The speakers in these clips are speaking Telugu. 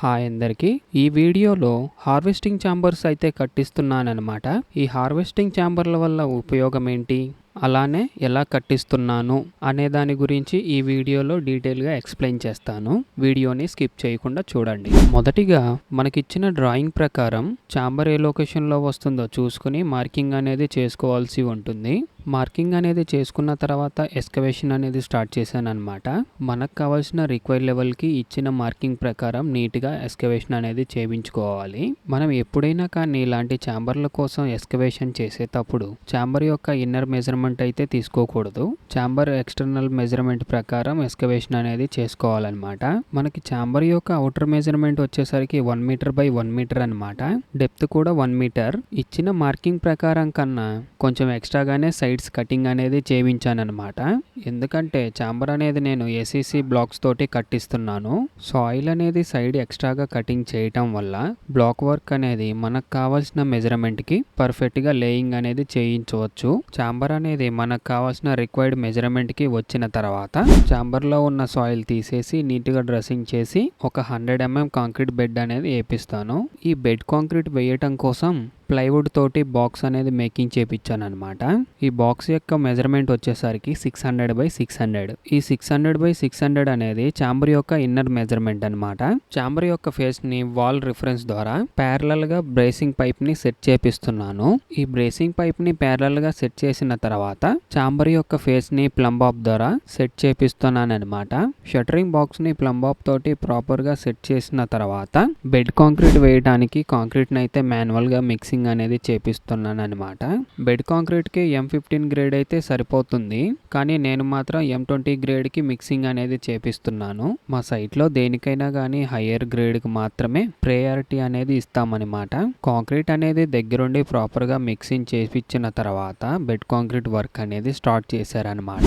హాయ్ అందరికీ. ఈ వీడియోలో హార్వెస్టింగ్ ఛాంబర్స్ అయితే కట్టిస్తున్నానమాట ఈ హార్వెస్టింగ్ ఛాంబర్ల వల్ల ఉపయోగం ఏంటి అలానే ఎలా కట్టిస్తున్నాను అనే దాని గురించి ఈ వీడియోలో డీటెయిల్గా ఎక్స్ప్లెయిన్ చేస్తాను. వీడియోని స్కిప్ చేయకుండా చూడండి. మొదటిగా మనకిచ్చిన డ్రాయింగ్ ప్రకారం ఛాంబర్ ఏ లొకేషన్లో వస్తుందో చూసుకుని మార్కింగ్ అనేది చేసుకోవాల్సి ఉంటుంది. మార్కింగ్ అనేది చేసుకున్న తర్వాత ఎస్కవేషన్ అనేది స్టార్ట్ చేశాను అనమాట మనకు కావాల్సిన రిక్వైర్ లెవెల్కి ఇచ్చిన మార్కింగ్ ప్రకారం నీట్గా ఎస్కవేషన్ అనేది చేయించుకోవాలి. మనం ఎప్పుడైనా కానీ ఇలాంటి ఛాంబర్ల కోసం ఎస్కవేషన్ చేసేటప్పుడు ఛాంబర్ యొక్క ఇన్నర్ మెజర్మెంట్ అయితే తీసుకోకూడదు. ఛాంబర్ ఎక్స్టర్నల్ మెజర్మెంట్ ప్రకారం ఎస్కవేషన్ అనేది చేసుకోవాలన్నమాట. మనకి ఛాంబర్ యొక్క అవుటర్ మెజర్మెంట్ వచ్చేసరికి one meter by one meter అనమాట డెప్త్ కూడా వన్ మీటర్. ఇచ్చిన మార్కింగ్ ప్రకారం కన్నా కొంచెం ఎక్స్ట్రాగానే సైడ్స్ కటింగ్ అనేది చేయించానమాట ఎందుకంటే చాంబర్ అనేది నేను ఏసీసీ బ్లాక్స్ తోటి కట్టిస్తున్నాను. సాయిల్ అనేది సైడ్ ఎక్స్ట్రాగా కటింగ్ చేయటం వల్ల బ్లాక్ వర్క్ అనేది మనకు కావాల్సిన మెజర్మెంట్కి పర్ఫెక్ట్గా లేయింగ్ అనేది చేయించవచ్చు. చాంబర్ అనేది మనకు కావాల్సిన రిక్వైర్డ్ మెజర్మెంట్కి వచ్చిన తర్వాత చాంబర్లో ఉన్న సాయిల్ తీసేసి నీట్గా డ్రెస్సింగ్ చేసి ఒక హండ్రెడ్ ఎంఎం కాంక్రీట్ బెడ్ అనేది వేపిస్తాను. ఈ బెడ్ కాంక్రీట్ వేయటం కోసం ప్లైవుడ్ తోటి బాక్స్ అనేది మేకింగ్ చేపించాను అనమాట ఈ బాక్స్ యొక్క మెజర్మెంట్ వచ్చేసరికి six hundred by six hundred. ఈ six hundred by six hundred అనేది చాంబర్ యొక్క ఇన్నర్ మెజర్మెంట్ అనమాట. చాంబర్ యొక్క ఫేస్ని వాల్ రిఫరెన్స్ ద్వారా ప్యారలల్గా బ్రేసింగ్ పైప్ని సెట్ చేపిస్తున్నాను. ఈ బ్రేసింగ్ పైప్ని ప్యారలల్గా సెట్ చేసిన తర్వాత చాంబర్ యొక్క ఫేస్ని ప్లంబాప్ ద్వారా సెట్ చేపిస్తున్నాను అనమాట షటరింగ్ బాక్స్ని ప్లంబాప్ తోటి ప్రాపర్గా సెట్ చేసిన తర్వాత బెడ్ కాంక్రీట్ వేయడానికి కాంక్రీట్ అయితే మాన్యువల్గా మిక్సింగ్ ఫినిషింగ్ అనేది చేపిస్తున్నాను అనమాట బెడ్ కాంక్రీట్కి ఎం ఫిఫ్టీన్ గ్రేడ్ అయితే సరిపోతుంది. కానీ నేను మాత్రం ఎం ట్వంటీ గ్రేడ్కి మిక్సింగ్ అనేది చేపిస్తున్నాను. మా సైట్లో దేనికైనా కానీ హయ్యర్ గ్రేడ్కి మాత్రమే ప్రయారిటీ అనేది ఇస్తామన్నమాట. కాంక్రీట్ అనేది దగ్గరుండి ప్రాపర్గా మిక్సింగ్ చేపించిన తర్వాత బెడ్ కాంక్రీట్ వర్క్ అనేది స్టార్ట్ చేశారనమాట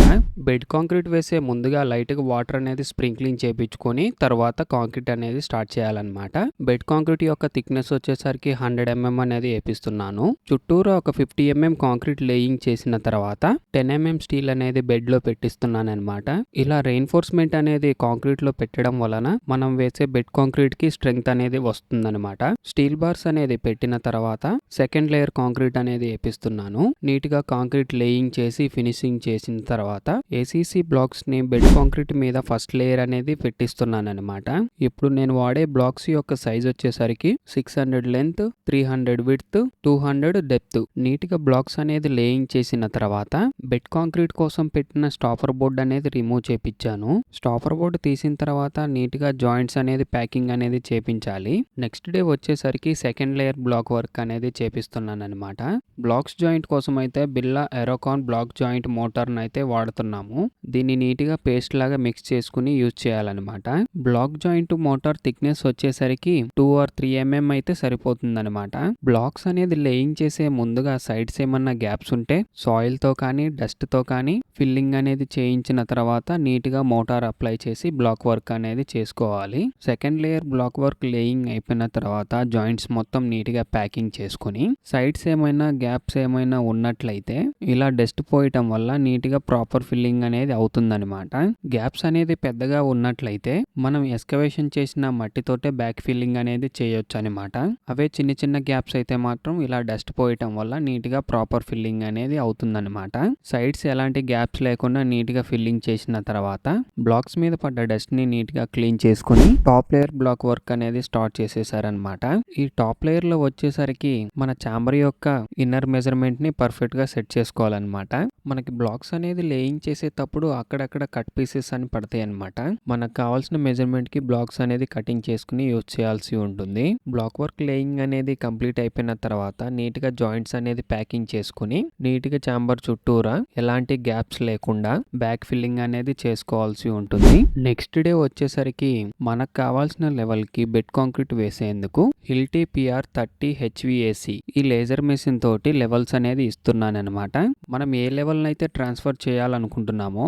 బెడ్ కాంక్రీట్ వేసే ముందుగా లైట్గా వాటర్ అనేది స్ప్రింక్లింగ్ చేపించుకొని తర్వాత కాంక్రీట్ అనేది స్టార్ట్ చేయాలన్నమాట. బెడ్ కాంక్రీట్ యొక్క థిక్నెస్ వచ్చేసరికి హండ్రెడ్ ఎంఎం అనేది వేపిస్తున్నాను చుట్టూరా ఒక ఫిఫ్టీ ఎంఎం కాంక్రీట్ లేయింగ్ చేసిన తర్వాత టెన్ ఎంఎం స్టీల్ అనేది బెడ్లో పెట్టిస్తున్నాను అనమాట ఇలా రెయిన్ఫోర్స్మెంట్ అనేది కాంక్రీట్లో పెట్టడం వలన మనం వేసే బెడ్ కాంక్రీట్కి స్ట్రెంగ్త్ అనేది వస్తుందన్నమాట. స్టీల్ బార్స్ అనేది పెట్టిన తర్వాత సెకండ్ లేయర్ కాంక్రీట్ అనేది వేపిస్తున్నాను. నీట్గా కాంక్రీట్ లేయింగ్ చేసి ఫినిషింగ్ చేసిన తర్వాత ఏసీసీ బ్లాక్స్ని బెడ్ కాంక్రీట్ మీద ఫస్ట్ లేయర్ అనేది పెట్టిస్తున్నాను అనమాట ఇప్పుడు నేను వాడే బ్లాక్స్ యొక్క సైజ్ వచ్చేసరికి six hundred length three hundred width two hundred depth. నీట్గా బ్లాక్స్ అనేది లేయింగ్ చేసిన తర్వాత బెడ్ కాంక్రీట్ కోసం పెట్టిన స్టాఫర్ బోర్డ్ అనేది రిమూవ్ చేపించాను స్టాఫర్ బోర్డ్ తీసిన తర్వాత నీట్గా జాయింట్స్ అనేది ప్యాకింగ్ అనేది చేపించాలి. నెక్స్ట్ డే వచ్చేసరికి సెకండ్ లేయర్ బ్లాక్ వర్క్ అనేది చేపిస్తున్నాను అనమాట బ్లాక్స్ జాయింట్ కోసం అయితే బిల్లా ఎరోకాన్ బ్లాక్ జాయింట్ మోటార్ అయితే వాడుతున్నాము. దీన్ని నీట్గా పేస్ట్ లాగా మిక్స్ చేసుకుని యూజ్ చేయాలన్నమాట. బ్లాక్ జాయింట్ మోటార్ థిక్నెస్ వచ్చేసరికి టూ ఆర్ త్రీ ఎంఎం అయితే సరిపోతుందన్నమాట. బ్లాక్స్ అనేది లేయింగ్ చేసే ముందుగా సైడ్స్ ఏమన్నా గ్యాప్స్ ఉంటే సాయిల్తో కానీ డస్ట్తో కానీ ఫిల్లింగ్ అనేది చేయించిన తర్వాత నీట్గా మోటార్ అప్లై చేసి బ్లాక్ వర్క్ అనేది చేసుకోవాలి. Second layer block work laying అయిపోయిన తర్వాత జాయింట్స్ మొత్తం నీట్గా ప్యాకింగ్ చేసుకుని సైడ్స్ ఏమైనా గ్యాప్స్ ఏమైనా ఉన్నట్లయితే ఇలా డస్ట్ పోయటం వల్ల నీట్గా ప్రాపర్ ఫిల్లింగ్ అనేది అవుతుందనమాట గ్యాప్స్ అనేది పెద్దగా ఉన్నట్లయితే మనం ఎస్కవేషన్ చేసిన మట్టితోటే బ్యాక్ ఫిల్లింగ్ అనేది చేయొచ్చు అనమాట అవే చిన్న చిన్న గ్యాప్స్ అయితే మాత్రం ఇలా డస్ట్ పోయటం వల్ల నీట్గా ప్రాపర్ ఫిల్లింగ్ అనేది అవుతుందనమాట సైడ్స్ ఎలాంటి గ్యాప్స్ లేకుండా నీట్గా ఫిల్లింగ్ చేసిన తర్వాత బ్లాక్స్ మీద పడ్డ డస్ట్ని నీట్గా క్లీన్ చేసుకుని టాప్ లేయర్ బ్లాక్ వర్క్ అనేది స్టార్ట్ చేసేసారనమాట ఈ టాప్ లేయర్లో వచ్చేసరికి మన చాంబర్ యొక్క ఇన్నర్ మెజర్మెంట్ని పర్ఫెక్ట్గా సెట్ చేసుకోవాలన్నమాట. మనకి బ్లాక్స్ అనేది లేయింగ్ చేసేటప్పుడు అక్కడక్కడ కట్ పీసెస్ అని పడతాయి అనమాట మనకు కావాల్సిన మెజర్మెంట్కి బ్లాక్స్ అనేది కటింగ్ చేసుకుని యూజ్ చేయాల్సి ఉంటుంది. బ్లాక్ వర్క్ లేయింగ్ అనేది కంప్లీట్ అయిపోయిన తర్వాత నీట్గా జాయింట్స్ అనేది ప్యాకింగ్ చేసుకుని నీట్గా చాంబర్ చుట్టూరా ఎలాంటి గ్యాప్స్ లేకుండా బ్యాక్ ఫిల్లింగ్ అనేది చేసుకోవాల్సి ఉంటుంది. నెక్స్ట్ డే వచ్చేసరికి మనకు కావాల్సిన లెవెల్కి బెడ్ కాంక్రీట్ వేసేందుకు హిల్టీ పిఆర్ థర్టీ హెచ్విఏసి ఈ లేజర్ మెషిన్ తోటి లెవెల్స్ అనేది ఇస్తున్నాను అనమాట మనం ఏ లెవెల్ అయితే ట్రాన్స్ఫర్ చేయాలనుకుంటున్నామో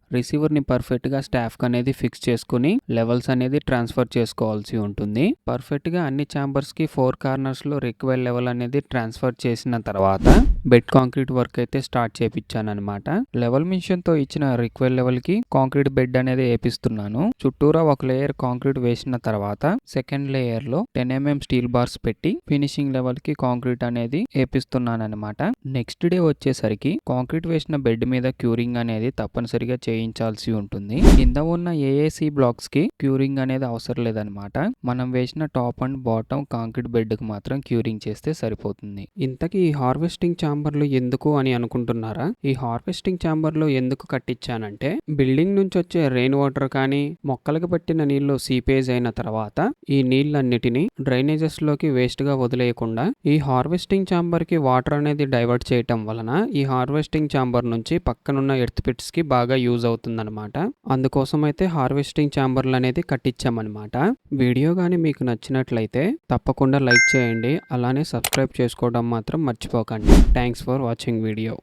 రిసీవర్ని స్టాఫ్కి స్టాఫ్ అనేది ఫిక్స్ చేసుకుని లెవెల్స్ అనేది ట్రాన్స్ఫర్ చేసుకోవాల్సి ఉంటుంది. పర్ఫెక్ట్గా అన్ని ఛాంబర్స్కి ఫోర్ కార్నర్స్లో రిక్వైర్ లెవెల్ అనేది ట్రాన్స్ఫర్ చేసిన తర్వాత బెడ్ కాంక్రీట్ వర్క్ అయితే స్టార్ట్ చేపించానమాట లెవెల్ మిషన్తో ఇచ్చిన రిక్వైర్ లెవెల్కి కాంక్రీట్ బెడ్ అనేది వేపిస్తున్నాను చుట్టూరా ఒక లేయర్ కాంక్రీట్ వేసిన తర్వాత సెకండ్ లేయర్లో టెన్ ఎంఎం స్టీల్ బార్స్ పెట్టి ఫినిషింగ్ లెవెల్కి కాంక్రీట్ అనేది వేపిస్తున్నాను అనమాట నెక్స్ట్ డే వచ్చేసరికి కాంక్రీట్ వేసిన బెడ్ మీద క్యూరింగ్ అనేది తప్పనిసరిగా వేయించాల్సి ఉంటుంది. కింద ఉన్న ఏఏసీ బ్లాక్స్కి క్యూరింగ్ అనేది అవసరం లేదనమాట మనం వేసిన టాప్ అండ్ బాటమ్ కాంక్రీట్ బెడ్కి మాత్రం క్యూరింగ్ చేస్తే సరిపోతుంది. ఇంతకీ ఈ హార్వెస్టింగ్ ఛాంబర్లు ఎందుకు అని అనుకుంటున్నారా? ఈ హార్వెస్టింగ్ ఛాంబర్లు ఎందుకు కట్టించానంటే బిల్డింగ్ నుంచి వచ్చే రెయిన్ వాటర్ కానీ మొక్కలకు పట్టిన నీళ్ళు సీపేజ్ అయిన తర్వాత ఈ నీళ్ళన్నిటిని డ్రైనేజెస్లోకి వేస్ట్గా వదిలేయకుండా ఈ హార్వెస్టింగ్ ఛాంబర్కి వాటర్ అనేది డైవర్ట్ చేయటం వలన ఈ హార్వెస్టింగ్ ఛాంబర్ నుంచి పక్కనున్న ఎర్త్ పిట్స్కి బాగా యూజ్ అవుతుందన్నమాట. అందుకోసం అయితే హార్వెస్టింగ్ ఛాంబర్లు అనేది కట్టించామన్నమాట వీడియో కానీ మీకు నచ్చినట్లయితే తప్పకుండా లైక్ చేయండి. అలానే సబ్స్క్రైబ్ చేసుకోవడం మాత్రం మర్చిపోకండి. Thanks for watching video.